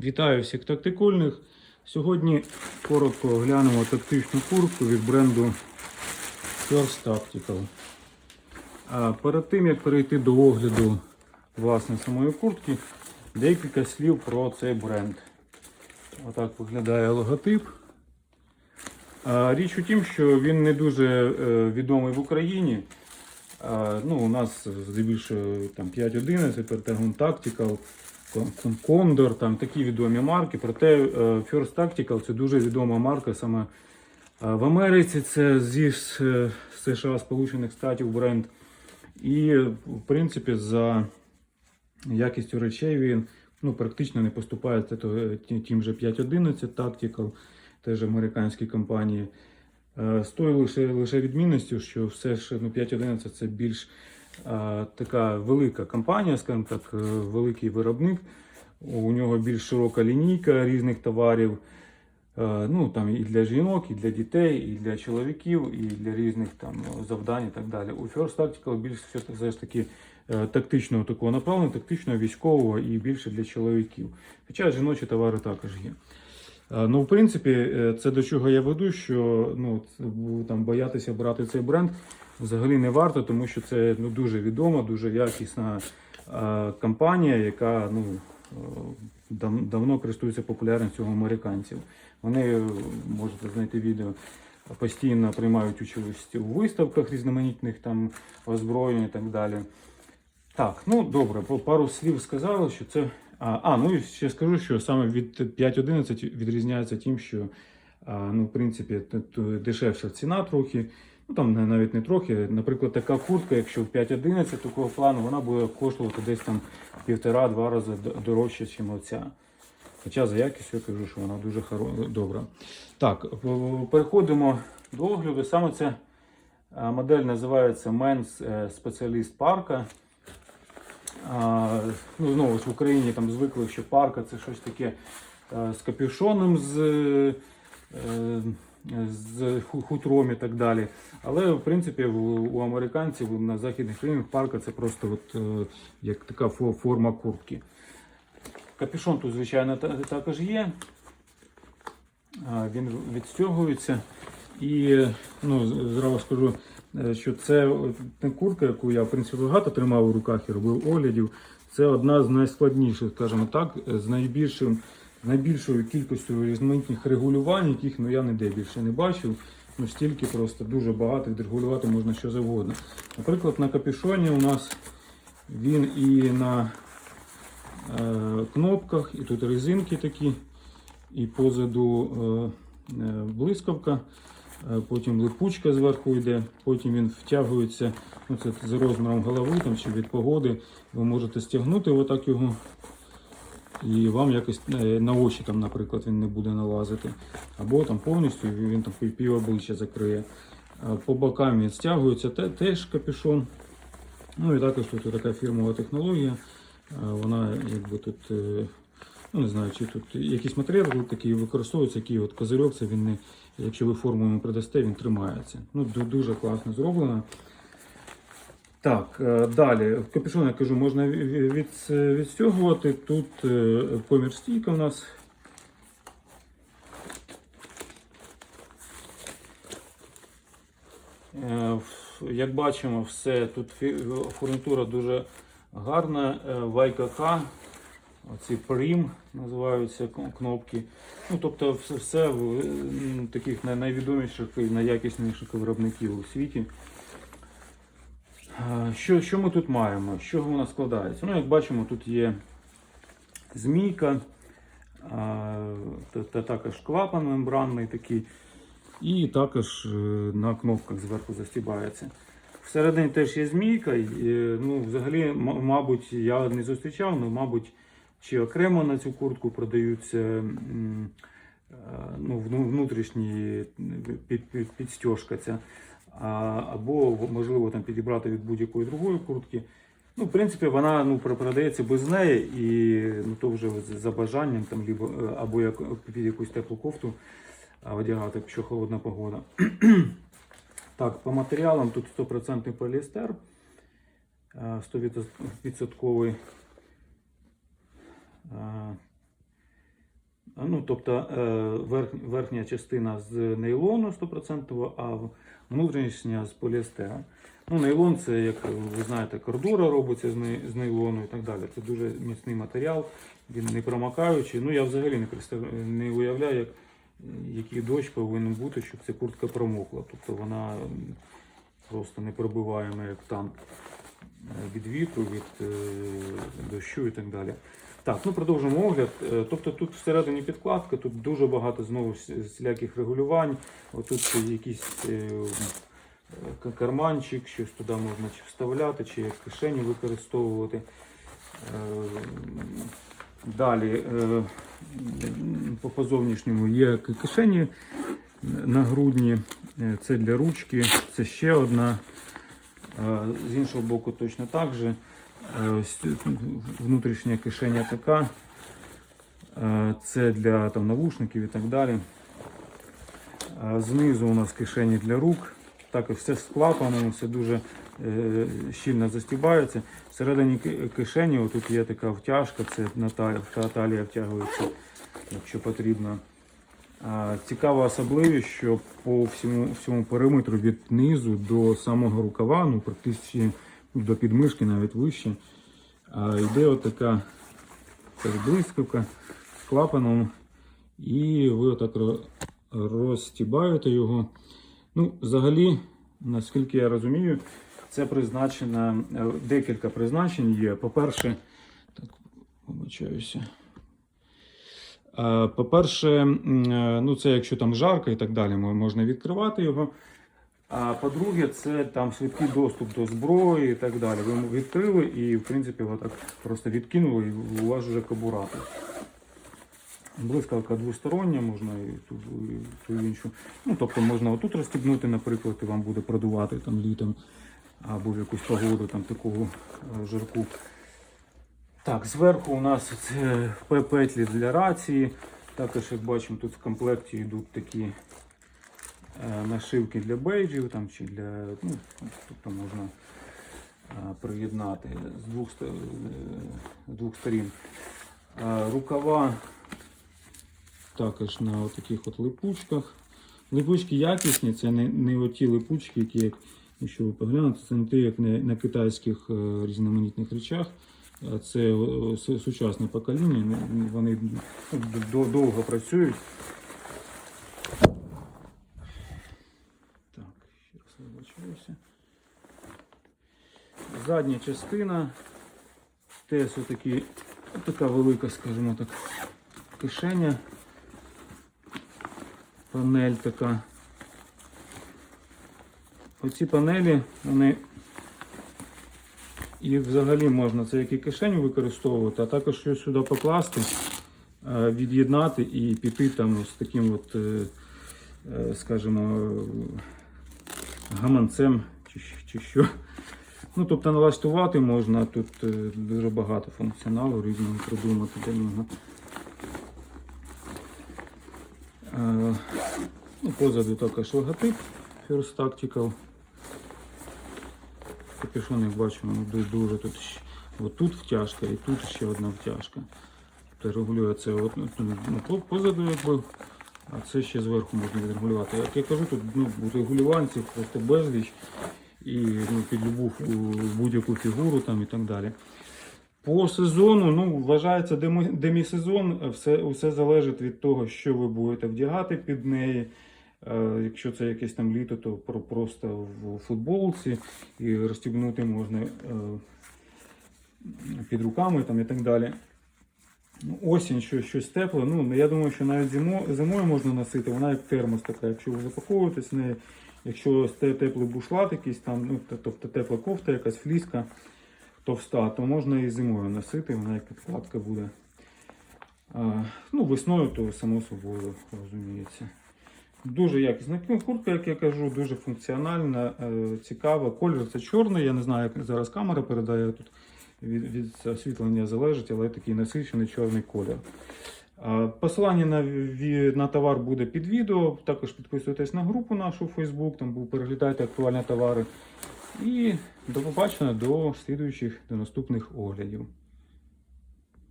Вітаю всіх тактикульних. Сьогодні коротко оглянемо тактичну куртку від бренду First Tactical. А перед тим як перейти до огляду власне самої куртки, декілька слів про цей бренд. Отак виглядає логотип. Річ у тім, що він не дуже е, відомий в Україні. Ну, у нас здебільшого там 5.11, Pentagon Tactical, Condor, там такі відомі марки. Проте е, First Tactical це дуже відома марка саме е, в Америці. Це зі е, США Сполучених Штатів бренд. І в принципі за якістю речей він ну, практично не е, тим же 5.11 Tactical, теж американські компанії. З тою лише, лише відмінністю, що все ж ну, 5.11 це більш така велика компанія, скажімо так, е, великий виробник. У нього більш широка лінійка різних товарів. Е, Ну, там і для жінок, і для дітей, і для чоловіків, і для різних там завдань і так далі. У First Tactical більш все, ж таки е, тактичного такого направлення, тактичного військового і більше для чоловіків. Хоча жіночі товари також є. Е, Ну, в принципі, е, це до чого я веду, що ну, там, боятися брати цей бренд взагалі не варто, тому що це ну, дуже відома, дуже якісна е, компанія, яка ну, е, дав, давно користується популярністю у американців. Вони, е, можете знайти відео, постійно приймають участь у виставках різноманітних там озброєнь і так далі. Так, ну добре, по пару слів сказали, що це. А, а ну і ще скажу, що саме від 5.11 відрізняється тим, що ну, в принципі т- дешевша ціна трохи. Ну там навіть не трохи. Наприклад, така куртка, якщо в 5.11 такого плану, вона буде коштувати десь там півтора-два рази дорожче, ніж оця. Хоча за якістю я кажу, що вона дуже хоро- добра. Так, переходимо до огляду. Саме ця модель називається Men's е, Specialist Parka. Ну, знову ж в Україні там звикли, що парка це щось таке е, з капюшоном, з, е, з хутром і так далі. Але в принципі у американців на західних країнах парка це просто от, е, як така форма куртки. Капюшон тут, звичайно, також є. Він відстягується. І ну, зразу скажу, е, що це куртка, яку я в принципі багато тримав у руках і робив оглядів. Це одна з найскладніших, скажімо так, з найбільшим, найбільшою кількістю різноманітних регулювань, яких ну, я ніде більше не бачив. Ну, стільки просто дуже багато відрегулювати можна що завгодно. Наприклад, на капюшоні у нас він і на е, кнопках, і тут резинки такі, і позаду е, е, блискавка, е, потім липучка зверху йде, потім він втягується, ну це за розміром голови там, чи від погоди. Ви можете стягнути отак його. І вам якось е, на очі, там, наприклад, він не буде налазити. Або там повністю він там пів- обличчя закриє. По бокам він стягується теж капюшон. Ну і також тут така фірмова технологія. Вона якби тут, е, ну не знаю, чи тут якийсь матеріал такий використовується, який от козирьок, це він не, якщо ви форму йому придасте, він тримається. Ну, дуже класно зроблено. Так, е, далі. Капюшон, я кажу, можна ві- від, відстягувати. Тут е, комір стійка у нас. Е, Як бачимо, все тут фурнітура дуже гарна. Е, ВайКК, оці Прим називаються кнопки. Ну, тобто все, все в таких найвідоміших і найякісніших виробників у світі. Що, що ми тут маємо? З чого вона складається? Ну, як бачимо, тут є змійка, та, та також клапан мембранний такий, і також е, на кнопках зверху застібається. Всередині теж є змійка. е, Ну, взагалі, мабуть, я не зустрічав, але, мабуть, чи окремо на цю куртку продаються е, ну, вну- внутрішні під, підстежка ця. Або можливо там підібрати від будь-якої другої куртки. Ну, в принципі, вона ну, продається без неї, і ну, то вже за бажанням там, либо, е, або як під якусь теплу кофту одягати, якщо холодна погода. так, по матеріалам тут 100% поліестер, е, 100%. Ну, тобто е, верх, верхня частина з нейлону 100%, а внутрішня з поліестера. Ну, нейлон це, як ви знаєте, кордура робиться з, нейлону і так далі. Це дуже міцний матеріал, він не промокаючий. Ну, я взагалі не, представ... не уявляю, як, який дощ повинен бути, щоб ця куртка промокла. Тобто вона просто непробиваєма, як танк е, від вітру, від е, дощу і так далі. Так, ну продовжимо огляд. Е, Тобто тут всередині підкладка, тут дуже багато знову всіляких регулювань. Отут якийсь е, карманчик, щось туди можна чи вставляти, чи як кишені використовувати. Е, Далі по, зовнішньому є кишені на грудні, це для ручки, це ще одна. З іншого боку точно так же. Е, Внутрішня кишеня така. Е, Це для там, навушників і так далі. Знизу у нас кишені для рук. Також все з клапаном, все дуже е, щільно застібається. Всередині кишені отут є така втяжка, це талія втягується, якщо потрібно. Цікава особливість, що по всьому, всьому периметру від низу до самого рукава, ну практично до підмишки, навіть вище, а, йде отака так, блискавка з клапаном, і ви отак ро- розстібаєте його. Ну, взагалі, наскільки я розумію, це призначено, е, декілька призначень є. По-перше, так, вибачаюся. Е, По-перше, е, ну це якщо там жарко і так далі, можна відкривати його. А по-друге, це там швидкий доступ до зброї і так далі. Ви відкрили і, в принципі, його так просто відкинули, і у вас вже кобурати. Блискавка двостороння, можна і ту, і ту іншу. Ну, тобто можна отут розстібнути, наприклад, і вам буде продувати там літом або в якусь погоду там такого е, жарку. Так, зверху у нас це петлі для рації. Також, як бачимо, тут в комплекті йдуть такі нашивки для бейджів там, чи для. Ну, тобто можна е, приєднати з двох, ст- е, з двох сторін. Е, Рукава також на таких от липучках. Липучки якісні, це не, не оті липучки, які, якщо ви поглянете, це не ті, як на, на китайських е, різноманітних речах. Це е, сучасне покоління, вони ну, довго працюють. Так, ще раз вибачаюся. Задня частина. Теж отакі, така велика, скажімо так, кишеня. Панель така. Оці панелі, вони їх взагалі можна це як і кишеню використовувати, а також щось сюди покласти, е, від'єднати і піти там з таким от, е, е, скажімо, гаманцем чи, чи що. Ну, тобто налаштувати можна, тут е, дуже багато функціоналу різного придумати для нього. Е, Ну, позаду також логотип First Tactical. Капюшон, як бачимо, ну, дуже тут. От тут втяжка і тут ще одна втяжка. Тобто регулюється от, ну, ну, позаду, якби, а це ще зверху можна відрегулювати. Як я кажу, тут ну, регулюванців просто безліч і ну, під любу будь-яку фігуру там і так далі. По сезону, ну, вважається демісезон, все, все залежить від того, що ви будете вдягати під неї. Е, Якщо це якесь там літо, то просто в футболці і розстібнути можна е, під руками там, і так далі. Ну, Осінь, що, щось тепле. Ну, я думаю, що навіть зимо, зимою можна носити, вона як термос така, якщо ви запаковуєтесь в неї, якщо те- теплий бушлат якийсь там, ну, тобто тепла кофта, якась фліска товста, то можна і зимою носити, вона як підкладка буде. А, ну, весною, то само собою розуміється. Дуже якісна куртка, як я кажу, дуже функціональна, е, цікава. Колір це чорний. Я не знаю, як зараз камера передає тут від, від освітлення залежить, але такий насичений чорний колір. Посилання на, на товар буде під відео. Також підписуйтесь на групу нашу в Facebook, там переглядайте актуальні товари. І до побачення до слідуючих, до наступних оглядів.